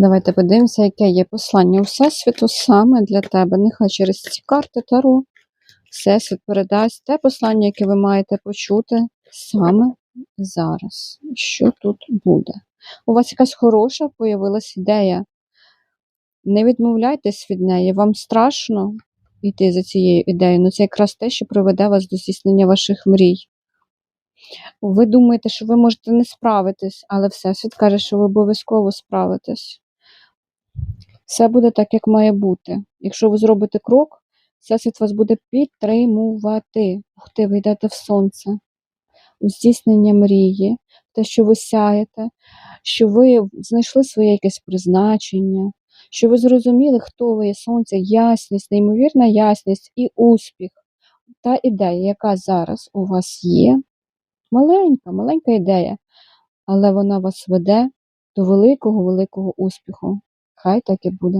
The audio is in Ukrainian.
Давайте подивимося, яке є послання у Всесвіту саме для тебе. Нехай через ці карти Таро Всесвіт передасть те послання, яке ви маєте почути саме зараз. Що тут буде? У вас якась хороша появилась ідея. Не відмовляйтесь від неї, вам страшно йти за цією ідеєю. Ну це якраз те, що приведе вас до здійснення ваших мрій. Ви думаєте, що ви можете не справитись, але Всесвіт каже, що ви обов'язково справитесь. Все буде так, як має бути. Якщо ви зробите крок, Всесвіт вас буде підтримувати. Ух ти, ви йдете в сонце, у здійснення мрії, те, що ви сяєте, що ви знайшли своє якесь призначення, що ви зрозуміли, хто ви є сонце, ясність, неймовірна ясність і успіх. Та ідея, яка зараз у вас є, маленька, маленька ідея, але вона вас веде до великого, великого успіху. Хай так і буде.